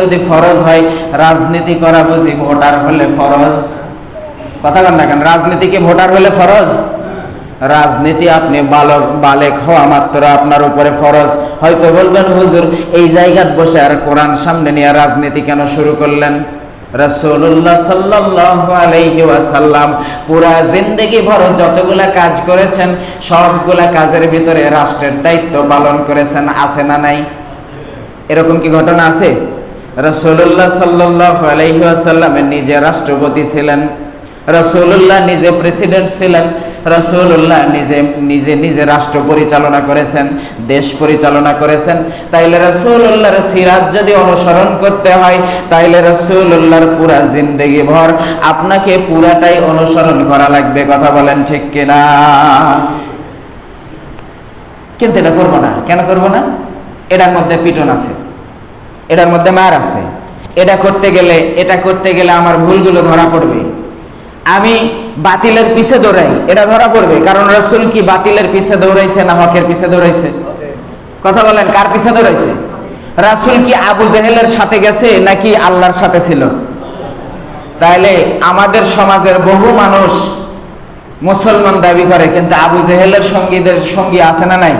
যদি ফরজ হয়, রাজনীতি করা বুঝি ভোটার হলে ফরজ। কথা কন না কেন? রাজনীতি কি ভোটার হলে ফরজ? রাজনীতি আপনি বালক, বালেক হওয়া মাত্র আপনার উপরে ফরজ। হয়তো বলবেন, হুজুর, এই জায়গায় বসে আর কোরআন সামনে নিয়ে রাজনীতি কেন শুরু করলেন? রাসূলুল্লাহ সাল্লাল্লাহু আলাইহি ওয়াসাল্লাম পুরা জিন্দেগি ভর যতগুলা কাজ করেছেন, সবগুলা কাজের ভিতরে রাষ্ট্রের দায়িত্ব পালন করেছেন, আছে না নাই? এরকম কি ঘটনা আছে? রসুল্লাহ সাল্লাহ আলাইসাল্লামের নিজে রাষ্ট্রপতি ছিলেন রসুল্লাহ নিজে প্রেসিডেন্ট ছিলেন রসুল্লাহ নিজে নিজে নিজে রাষ্ট্র পরিচালনা করেছেন, দেশ পরিচালনা করেছেন। তাইলে রসুল্লাহর সিরাজ যদি অনুসরণ করতে হয়, তাইলে রসুল্লাহর পুরা জিন্দেগি ভর আপনাকে পুরাটাই অনুসরণ করা লাগবে, কথা বলেন ঠিক কিনা? কিন্তু এটা করব না। কেন করব না? এটার মধ্যে পিটন আছে। এটার মধ্যে মার আছে। এটা করতে গেলে, এটা করতে গেলে আমার ভুলগুলো ধরা পড়বে। আমি বাতিলের পিছে দৌড়াই, এটা ধরা পড়বে। কারণ রসুল কি বাতিলের পিছে দৌড়াইছে না হকের পিছে দৌড়াইছে? কথা বলেন, কার পিছে দৌড়াইছে? রাসুল কি আবু জেহেলের সাথে গেছে নাকি আল্লাহর সাথে ছিল? তাহলে আমাদের সমাজের বহু মানুষ মুসলমান দাবি করে, কিন্তু আবু জেহেলের সঙ্গীদের সঙ্গী আছে না নাই?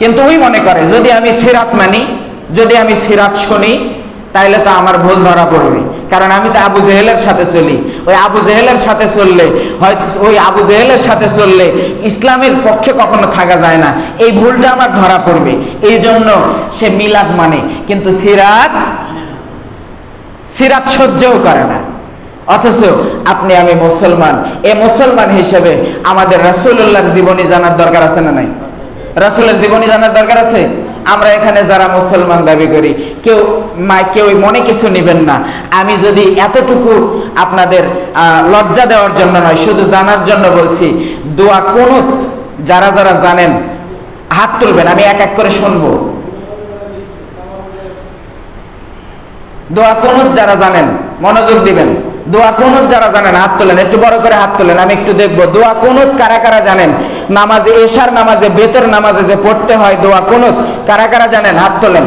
কিন্তু ওই মনে করে, যদি আমি সিরাত মানি যদি আমি সিরাত শুনি, তাইলে তো আমার ভুল ধরা পড়বে। কারণ আমি তো আবু জেহেলের সাথে চলি। ওই আবু জেহেলের সাথে চললে, হয়তো ওই আবু জেহেলের সাথে চললে ইসলামের পক্ষে কখনো থাকা যায় না। এই ভুলটা আমার ধরা পড়বে। এই জন্য সে মিলাদ মানে। কিন্তু সিরাত সিরাত সহ্যও করে না। অথচ আপনি, আমি মুসলমান। এ মুসলমান হিসেবে আমাদের রাসূলুল্লাহর জীবনী জানার দরকার আছে না নাই? রাসূলের জীবনী জানার দরকার আছে? আমরা এখানে যারা মুসলমান দাবি করি, কেউ কেউ মনে কিছু নেবেন না। আমি যদি এতটুকু আপনাদের লজ্জা দেওয়ার জন্য নয়, শুধু জানার জন্য বলছি, দোয়া কুনুত, যারা যারা জানেন, হাত তুলবেন, আমি এক এক করে শুনব। দোয়া কুনুত যারা জানেন, মনোযোগ দিবেন। দোয়া কুনুত যারা জানেন, হাত তোলেন, একটু বড় করে হাত তোলেন, আমি একটু দেখব। দোয়া কুনুত কারা কারা জানেন? নামাজে এশার নামাজে, বেতের নামাজে যে পড়তে হয় দোয়া কুনুত, কারা কারা জানেন? হাত তোলেন।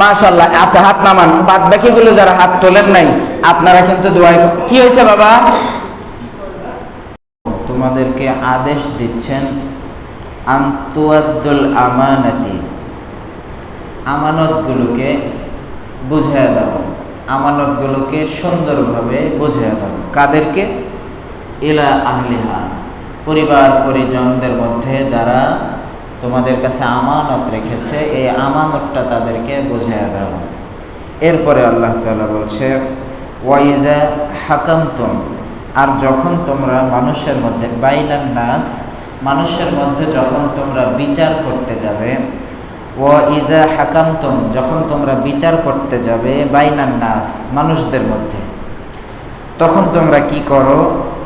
মাশাল্লাহ আচ্ছা হাত নামান। বাদ বাকিগুলো যারা হাত তোলেন নাই, আপনারা কিন্তু দোয়া কি হয়েছে বাবা? তোমাদেরকে আদেশ দিচ্ছেন, আন্তুয়াদ্দুল আমানাতি। আমানতগুলোকে বুঝিয়ে দাও। আমানতগুলোকে সুন্দরভাবে বুঝিয়ে দাও। কাদেরকে? ইলা আহলিহা। পরিবার, পরিজনদের মধ্যে যারা তোমাদের কাছে আমানত রেখেছে, এই আমানতটা তাদেরকে বুঝিয়ে দাও। এরপরে আল্লাহ তাআলা বলছে ওয়াইদা হাকামতুম। আর যখন তোমরা মানুষের মধ্যে বাইনান নাস, মানুষের মধ্যে যখন তোমরা বিচার করতে যাবে ও হাকামতম, যখন তোমরা বিচার করতে যাবে বাইনান নাস, মানুষদের মধ্যে। তখন তোমরা কি করো?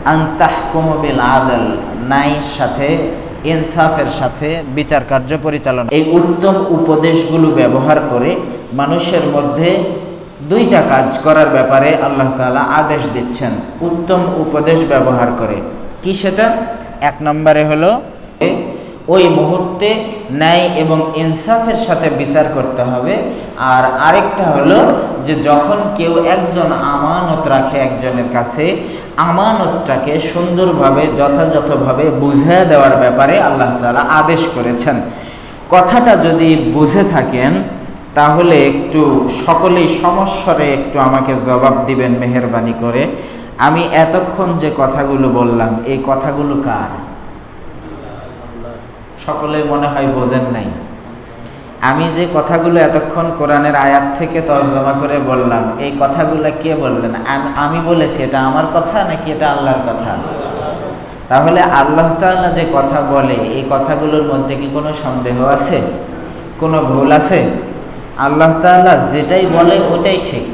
আন্তাহকুমবিল আদল নাইর সাথে, ইনসাফের সাথে বিচার কার্য পরিচালনা। এই উত্তম উপদেশগুলো ব্যবহার করে মানুষের মধ্যে দুইটা কাজ করার ব্যাপারে আল্লাহ তাআলা আদেশ দিচ্ছেন। উত্তম উপদেশ ব্যবহার করে। কি সেটা? এক নম্বরে হলো ওই মুহূর্তে ন্যায় এবং ইনসাফের সাথে বিচার করতে হবে। আর আরেকটা হলো যে যখন কেউ একজন আমানত রাখে একজনের কাছে, আমানতটাকে সুন্দরভাবে, যথাযথভাবে বুঝিয়ে দেওয়ার ব্যাপারে আল্লাহ তালা আদেশ করেছেন। কথাটা যদি বুঝে থাকেন, তাহলে একটু সকলেই সমস্বরে একটু আমাকে জবাব দিবেন মেহরবানি করে। আমি এতক্ষণ যে কথাগুলো বললাম, এই কথাগুলো কার? সকলে মনে হয় বোঝেন নাই। আমি যে কথাগুলো এতক্ষণ কোরআনের আয়াত থেকে তর্জমা করে বললাম, এই কথাগুলো কে বললেন? আমি বলেছি, এটা আমার কথা নাকি এটা আল্লাহর কথা? তাহলে আল্লাহ তাআলা যে কথা বলে, এই কথাগুলোর মধ্যে কি কোনো সন্দেহ আছে? কোনো ভুল আছে? আল্লাহ তাআলা যেটাই বলে ওটাই ঠিক।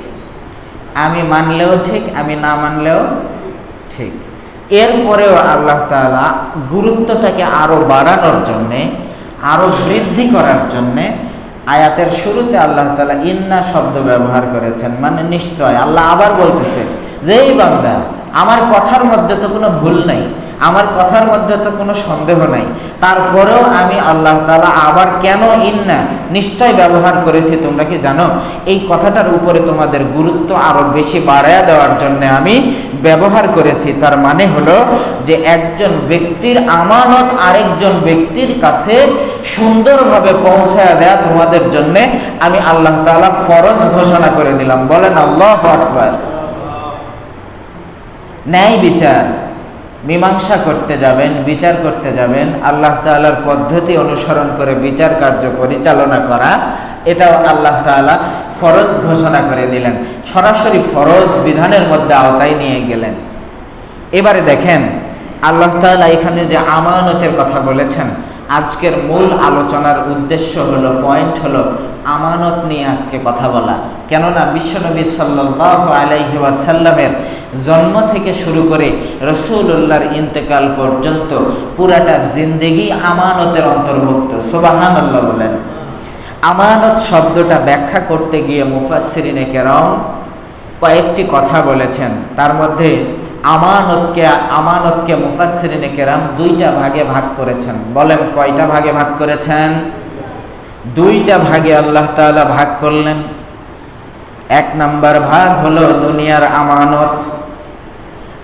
আমি মানলেও ঠিক, আমি না মানলেও ঠিক। এরপরেও আল্লাহ তালা গুরুত্বটাকে আরও বাড়ানোর জন্যে, আরও বৃদ্ধি করার জন্যে আয়াতের শুরুতে আল্লাহ তালা ইন্না শব্দ ব্যবহার করেছেন। মানে নিশ্চয়, আল্লাহ আবার বলতেছে যে এই আমার কথার মধ্যে তো কোনো ভুল নাই আমার কথার মধ্যে তো কোনো সন্দেহ নাই। তারপরেও আমি আল্লাহ তালা আবার কেন ইন্না? নিশ্চয় ব্যবহার করেছি, তোমরা কি জানো? এই কথাটার উপরে তোমাদের গুরুত্ব আরও বেশি বাড়ায়া দেওয়ার জন্য আমি ব্যবহার করেছি। তার মানে হলো যে একজন ব্যক্তির আমানত আরেকজন ব্যক্তির কাছে সুন্দরভাবে পৌঁছায় দেয়া তোমাদের জন্য আমি আল্লাহ তাআলা ফরজ ঘোষণা করে দিলাম। বলেন আল্লাহ আকবার। ন্যায় বিচার। মীমাংসা করতে যাবেন, বিচার করতে যাবেন, আল্লাহ তালার পদ্ধতি অনুসরণ করে বিচার কার্য পরিচালনা করা, এটাও আল্লাহ তালা ফরজ ঘোষণা করে দিলেন। সরাসরি ফরজ বিধানের মধ্যে আওতায় নিয়ে গেলেন। এবারে দেখেন, আল্লাহ তালা এখানে যে আমানতের কথা বলেছেন আজকের মূল আলোচনার উদ্দেশ্য হলো পয়েন্ট হলো আমানত নিয়ে আজকে কথা বলা। কেননা বিশ্বনবী সাল্লাল্লাহু আলাইহি ওয়াসাল্লামের জন্ম থেকে শুরু করে রসুল্লাহর ইন্তেকাল পর্যন্ত পুরাটা জিন্দেগি আমানতের অন্তর্ভুক্ত। সুবহানাল্লাহ বলেন। আমানত শব্দটা ব্যাখ্যা করতে গিয়ে মুফাসসিরিনে কেরম কয়েকটি কথা বলেছেন। তার মধ্যে আমানতকে আমানতকে মুফাসসিরিনে কেরাম দুইটা ভাগে ভাগ করেছেন। বলেন, কয়টা ভাগে ভাগ করেছেন? দুইটা ভাগে আল্লাহ তাআলা ভাগ করলেন। এক নাম্বার ভাগ হলো দুনিয়ার আমানত,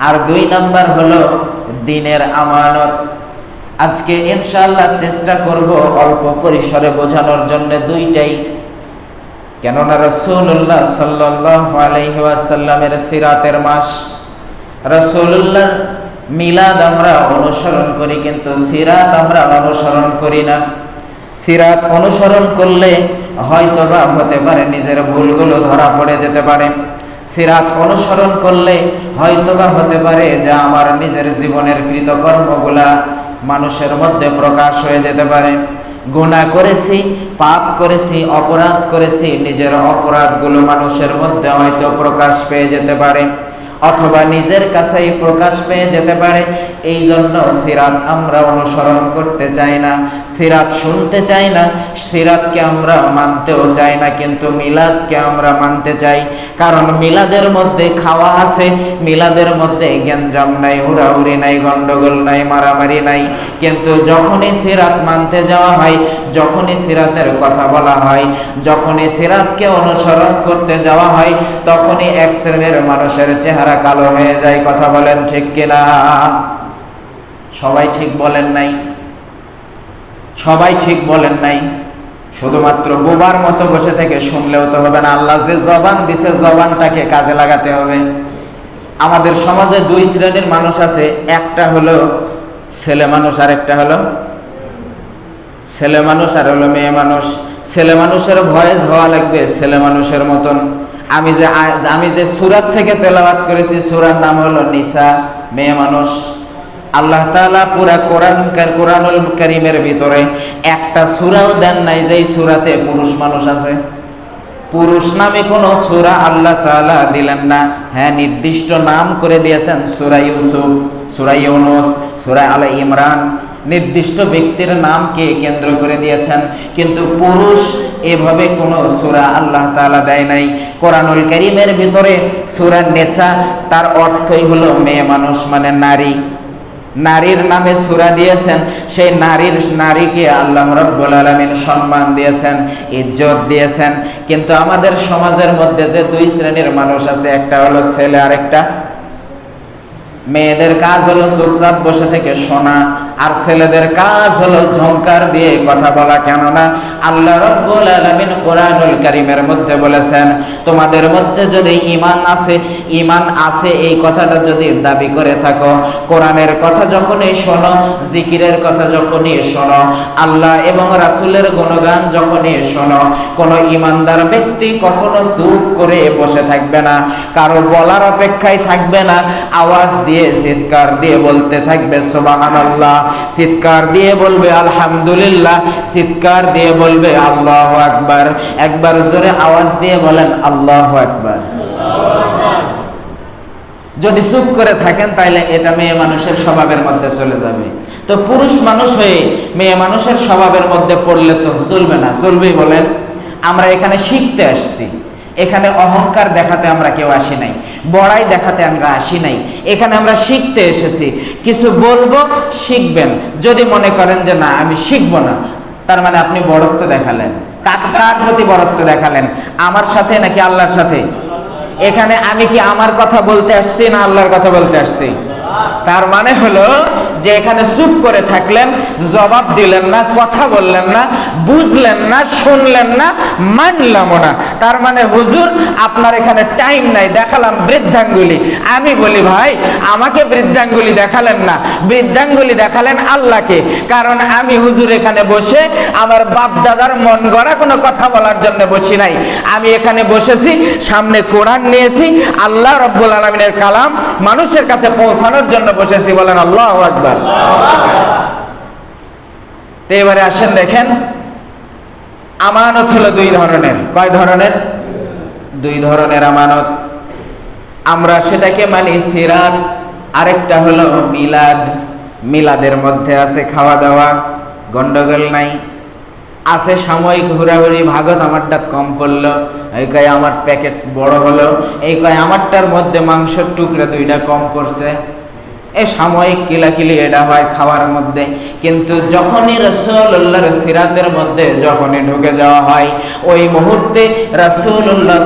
আর দুই নাম্বার হলো দিনের আমানত। আজকে ইনশাআল্লাহ চেষ্টা করব অল্প পরিসরে বোঝানোর জন্য দুইটাই। কেননা রসুল্লাহ সাল্লাহ আলাইহি ওয়াসাল্লামের সিরাতের মাস রসুল্লাহ মিলাদ আমরা অনুসরণ করি, কিন্তু সিরাত আমরা অনুসরণ করি না। সিরাত অনুসরণ করলে হয়তোবা হতে পারে নিজের ভুলগুলো ধরা পড়ে যেতে পারে। সিরাত অনুসরণ করলে হয়তোবা হতে পারে যে আমার নিজের জীবনের কৃতকর্মগুলা মানুষের মধ্যে প্রকাশ হয়ে যেতে পারে। গুণা করেছি, পাপ করেছি, অপরাধ করেছি, নিজের অপরাধগুলো মানুষের মধ্যে হয়তো প্রকাশ পেয়ে যেতে পারে। অথবা নিজের কাছেই প্রকাশ পেয়ে যেতে পারে। এই জন্য সিরাত আমরা অনুসরণ করতে চাই না। সিরাত শুনতে চাই না, সিরাতকে আমরা মানতেও চাই না, কিন্তু মিলাদকে আমরা মানতে চাই। কারণ মিলাদের মধ্যে খাওয়া আছে, মিলাদের মধ্যে গ্যাঞ্জাম নাই হুড়াহুড়ি নাই, গন্ডগোল নাই, মারামারি নাই। কিন্তু যখনই সিরাত মানতে যাওয়া হয়, যখনই সিরাতের কথা বলা হয়, যখনই সিরাতকে অনুসরণ করতে যাওয়া হয়, তখনই এক শ্রেণির মানুষের চেহারা কালো হয়ে যায়, কথা বলেন ঠিক কিনা? সবাই ঠিক বলেন নাই। সবাই ঠিক বলেন নাই। শুধুমাত্র বোবার মতো বসে থেকে শুনলেও তো হবে না। আল্লাহ যে জবান দিছে, জবানটাকে কাজে লাগাতে হবে। আমাদের সমাজে দুই শ্রেণির মানুষ আছে। একটা হলো ছেলে মানুষ আর একটা হলো ছেলে মানুষ, আর হলো মেয়ে মানুষ। ছেলে মানুষের ভয়েস হওয়া লাগবে ছেলে মানুষের মতন। আমি যে আমি যে সুরাত থেকে তেলাবাত করেছি, সুরার নাম হলো নিসা। মেয়ে মানুষ, আল্লাহ তালা পুরা কোরআন কোরআনুল করিমের ভিতরে একটা সুরাও দেন নাই যে সুরাতে পুরুষ মানুষ আছে। পুরুষ নামে কোনো সুরা আল্লাহ তাআলা দিলেন না। হ্যাঁ নির্দিষ্ট নাম করে দিয়েছেন সুরা ইউসুফ, সুরা ইউনুস, সুরা আল ইমরান। নির্দিষ্ট ব্যক্তির নামকে কেন্দ্র করে দিয়েছেন। কিন্তু পুরুষ এভাবে কোনো সুরা আল্লাহ তাআলা দেয় নাই। কোরআনুল করিমের ভিতরে সুরা নেশা তার অর্থই হলো মেয়ে মানুষ মানে নারী। নারীর নামে সুরা দিয়েছেন। সেই নারীর নারীকে আল্লাহ রব্বুল আলমিন সম্মান দিয়েছেন, ইজ্জত দিয়েছেন। কিন্তু আমাদের সমাজের মধ্যে যে দুই শ্রেণির মানুষ আছে, একটা হলো ছেলে আর একটা মেয়েদের কাজ হলো চুপচাপ বসে থেকে শোনা, আর ছেলেদের কাজ হলো ঝংকার দিয়ে কথা বলা। কেননা আল্লাহ রব্বুল আলামিন কোরআনুল কারীমের মধ্যে বলেছেন, তোমাদের মধ্যে যদি ঈমান আছে ঈমান আছে এই কথাটা যদি দাবি করে থাকো। কোরআনের কথা যখনই শোনো, জিকিরের কথা যখনই শোনো, আল্লাহ এবং রাসূলের গুণগান যখনই শোনো, কোন ঈমানদার ব্যক্তি কখনো চুপ করে বসে থাকবে না। কারও বলার অপেক্ষায় থাকবে না, আওয়াজ দিয়ে চিৎকার দিয়ে বলতে থাকবে, সুবহানাল্লাহ। চিৎকার দিয়ে বলবে, আলহামদুলিল্লাহ। চিৎকার দিয়ে বলবে, আল্লাহ আকবার। একবার জোরে আওয়াজ দিয়ে বলেন, আল্লাহ আকবার। যদি চুপ করে থাকেন তাহলে এটা মেয়ে মানুষের স্বভাবের মধ্যে চলে যাবে। তো পুরুষ মানুষ হয়ে মেয়ে মানুষের স্বভাবের মধ্যে পড়লে তো চলবে না। চলবেই বলেন। আমরা এখানে শিখতে আসছি। এখানে অহংকার দেখাতে আমরা কেউ আসি নাই, বড়াই দেখাতে আমরা আসি নাই। এখানে আমরা শিখতে এসেছি, কিছু বলব, শিখবেন। যদি মনে করেন যে না, আমি শিখব না, তার মানে আপনি বড়ত্ব দেখালেন। কার প্রতি বড়ত্ব দেখালেন? আমার সাথে নাকি আল্লাহর সাথে? এখানে আমি কি আমার কথা বলতে আসছি না আল্লাহর কথা বলতে আসছি? তার মানে হলো যে এখানে চুপ করে থাকলেন, জবাব দিলেন না, কথা বললেন না, বুঝলেন না, শুনলেন না, মানলাম না। তার মানে হুজুর, আপনার এখানে টাইম নাই, দেখালাম বৃদ্ধাঙ্গুলি। আমি বলি, ভাই, আমাকে বৃদ্ধাঙ্গুলি দেখালেন না। বৃদ্ধাঙ্গুলি দেখালেন আল্লাহকে। কারণ আমি হুজুর এখানে বসে আমার বাপ দাদার মন গড়া কোনো কথা বলার জন্য বসি নাই। আমি এখানে বসেছি, সামনে কোরআন নিয়েছি, আল্লাহ রব্বুল আলমিনের কালাম মানুষের কাছে পৌঁছানোর জন্য বসেছি বলেন আল্লাহ আকবার। তো এবারে আসেন দেখেন। আমানত হলো দুই ধরনের। কয় ধরনের? দুই ধরনের আমানত। আমরা সেটাকে মানি সিরাত, আরেকটা হলো মিলাদ। মিলাদের মধ্যে আছে খাওয়া দাওয়া গন্ডগোল নাই। আছে সাময়িক ঘোরাঘুরি ভাগত আমারটা কম পড়ল। এই কয় আমার প্যাকেট বড় হলো। এই কয় আমারটার মধ্যে মাংসের টুকরা দুইটা কম পড়ছে। সাময়িক কিলাকিলি এটা হয় খাওয়ার মধ্যে। কিন্তু যখনই রসুল্লাহর সিরাতের মধ্যে যখনই ঢুকে যাওয়া হয়, ওই মুহূর্তে রসুল্লাহ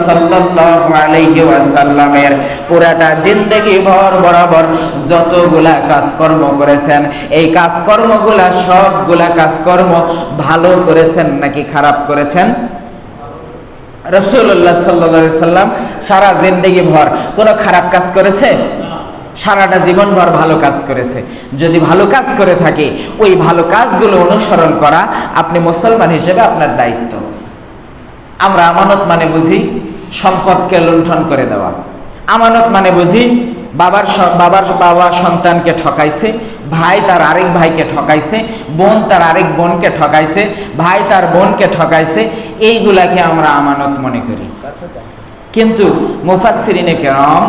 আলাইহি ওয়াসাল্লামের পুরাটা জিন্দগি ভর বরাবর যতগুলা কাজকর্ম করেছেন, এই কাজকর্মগুলা সবগুলা কাজকর্ম ভালো করেছেন নাকি খারাপ করেছেন? রসুল্লাহ সাল্লাহ সাল্লাম সারা জিন্দগি ভর কোনো খারাপ কাজ করেছে? সারাটা জীবনভর ভালো কাজ করেছে। যদি ভালো কাজ করে থাকে, ওই ভালো কাজগুলো অনুসরণ করা আপনি মুসলমান হিসেবে আপনার দায়িত্ব। আমরা আমানত মানে বুঝি সম্পদকে লুণ্ঠন করে দেওয়া। আমানত মানে বুঝি বাবার বাবার বাবা সন্তানকে ঠকাইছে, ভাই তার আরেক ভাইকে ঠকাইছে, বোন তার আরেক বোনকে ঠকাইছে, ভাই তার বোনকে ঠকাইছে, এইগুলাকে আমরা আমানত মনে করি। কিন্তু মুফাসসিরিনে কেরাম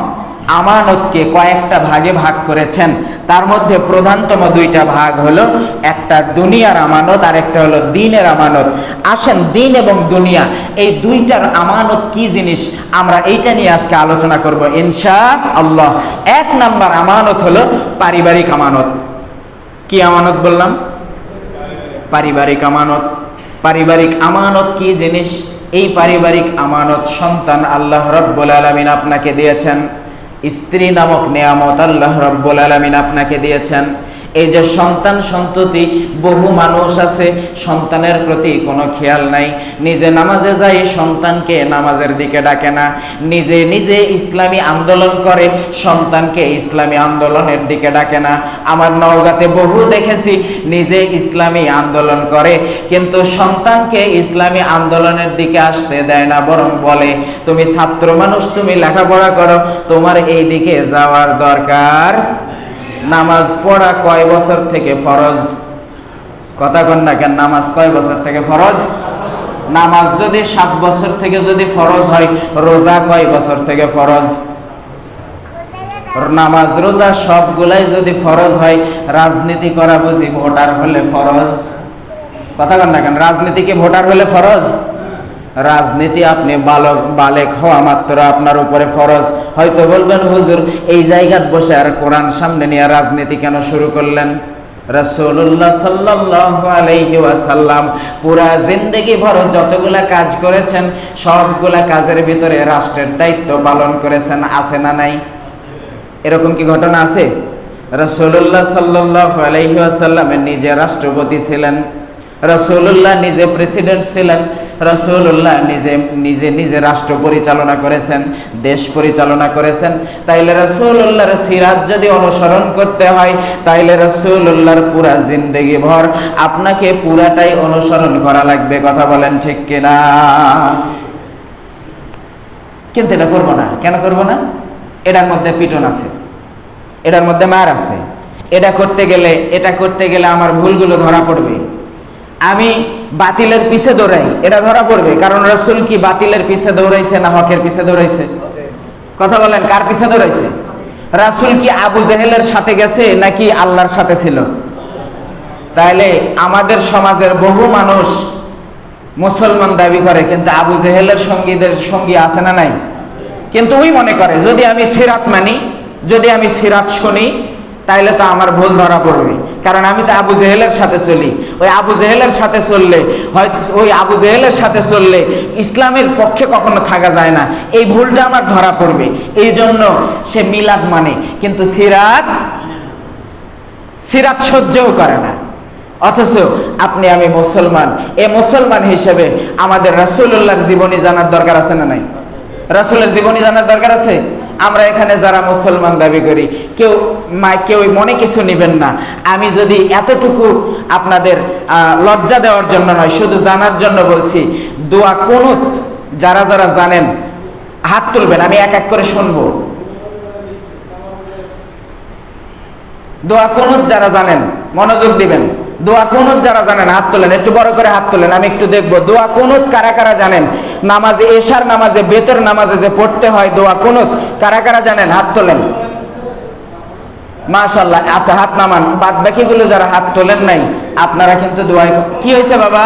আমানতকে কয়েকটা ভাগে ভাগ করেছেন। তার মধ্যে প্রধানতম দুইটা ভাগ হলো একটা দুনিয়ার আমানত আর একটা হলো দিনের আমানত। আসেন দিন এবং দুনিয়া, এই দুইটার আমানত কি জিনিস? আমরা এইটা নিয়ে আজকে আলোচনা করব ইনশা আল্লাহ এক নাম্বার আমানত হলো পারিবারিক আমানত। কি আমানত বললাম? পারিবারিক আমানত। পারিবারিক আমানত কি জিনিস? এই পারিবারিক আমানত সন্তান আল্লাহ রব্বুল আলমিন আপনাকে দিয়েছেন। স্ত্রী নামক নিয়ামত আল্লাহ রব্বুল আলমিন আপনাকে দিয়েছেন। এই যে সন্তান সন্ততি, বহু মানুষ আছে, সন্তানের প্রতি কোনো খেয়াল নাই। নিজে নামাজে যায়, সন্তানকে নামাজের দিকে ডাকে না। নিজে নিজে ইসলামী আন্দোলন করে, সন্তানকে ইসলামী আন্দোলনের দিকে ডাকে না। আমার নওগাঁতে বহু দেখেছি, নিজে ইসলামী আন্দোলন করে, কিন্তু সন্তানকে ইসলামী আন্দোলনের দিকে আসতে দেয় না, বরং বলে, তুমি ছাত্র মানুষ, তুমি লেখাপড়া করো, তোমার এই দিকে যাওয়ার দরকার। নামাজ পড়া কয় বছর থেকে ফরজ? কথা কন না কেন, নামাজ কয় বছর থেকে ফরজ? নামাজ যদি সাত বছর থেকে যদি ফরজ হয়, রোজা কয় বছর থেকে ফরজ? নামাজ, রোজা সবগুলাই যদি ফরজ হয়, রাজনীতি করা বুঝি ভোটার হলে ফরজ? কথা কন না কেন, রাজনীতি কি ভোটার হলে ফরজ? রাজনীতি আপনি বালক, বালেক হওয়া মাত্র আপনার উপরে ফরজ। হয়তো বলবেন, হুজুর, এই জায়গাত বসে আর কোরআন সামনে নিয়ে রাজনীতি কেন শুরু করলেন? রাসূলুল্লাহ সাল্লাল্লাহু আলাইহি ওয়াসাল্লাম পুরা জিন্দেগি ভর যতগুলা কাজ করেছেন, সবগুলা কাজের ভিতরে রাষ্ট্রের দায়িত্ব পালন করেছেন, আছে না নাই? এরকম কি ঘটনা আছে? রাসূলুল্লাহ সাল্লাল্লাহু আলাইহি ওয়াসাল্লামের নিজে রাষ্ট্রপতি ছিলেন। রাসূলুল্লাহ নিজে প্রেসিডেন্ট ছিলেন, রাসূলুল্লাহ নিজে নিজে নিজে রাষ্ট্র পরিচালনা করেছেন, দেশ পরিচালনা করেছেন। তাইলে রাসূলুল্লাহর সিরাত যদি অনুসরণ করতে হয়, তাইলে রাসূলুল্লাহর পুরা জিন্দেগি ভর আপনাকে পুরাটাই অনুসরণ করা লাগবে, কথা বলেন ঠিক কিনা? কিন্তু এটা করব না। কেন করব না? এটার মধ্যে পিটন আছে। এটার মধ্যে মার আছে। এটা করতে গেলে, এটা করতে গেলে আমার ভুলগুলো ধরা পড়বে। আমি বাতিলের পিছে দৌড়াই। এটা ধরা পড়বে, কারণ রসুল কি বাতিলের পিছে দৌড়াইছে না হকের পিছে দৌড়াইছে? কথা বলেন, কার পিছে দৌড়াইছে? রাসুল কি আবু জেহেলের সাথে গেছে নাকি আল্লাহর সাথে ছিল? তাহলে আমাদের সমাজের বহু মানুষ মুসলমান দাবি করে, কিন্তু আবু জেহেলের সঙ্গীদের সঙ্গী আছে না নাই? কিন্তু ওই মনে করে, যদি আমি সিরাত মানি, যদি আমি সিরাত শুনি তাইলে তো আমার ভুল ধরা পড়বে। কারণ আমি তো আবু জেহেলের সাথে চলি। ওই আবু জেহেলের সাথে চললে হয়তো ওই আবু জেহেলের সাথে চললে ইসলামের পক্ষে কখনো থাকা যায় না। এই ভুলটা আমার ধরা পড়বে। এই জন্য সে মিলাদ মানে। কিন্তু সিরাত সিরাত সহ্যও করে না। অথচ আপনি, আমি মুসলমান। এ মুসলমান হিসেবে আমাদের রাসূলুল্লাহর জীবনী জানার দরকার আছে না নাই? রাসূলের জীবনী জানার দরকার আছে? আমরা এখানে যারা মুসলমান দাবি করি, কেউ কেউ মনে কিছু নেবেন না। আমি যদি এতটুকু আপনাদের লজ্জা দেওয়ার জন্য নয়, শুধু জানার জন্য বলছি, দোয়া কুনুত, যারা যারা জানেন, হাত তুলবেন, আমি এক এক করে শুনব। দোয়া কুনুত যারা জানেন, মনোযোগ দিবেন। দোয়া কোনত যারা জানেন, হাত তোলেন, একটু বড় করে হাত তোলেন, আমি একটু দেখব। দোয়া কোনত কারা কারা জানেন? নামাজে এশার নামাজে, বেতের নামাজে যে পড়তে হয় দোয়া কুনুত, কারা কারা জানেন? হাত তোলেন। মাশাল্লাহ আচ্ছা হাত নামান। বাদ বাকিগুলো যারা হাত তোলেন নাই, আপনারা কিন্তু দোয়া কি হয়েছে বাবা?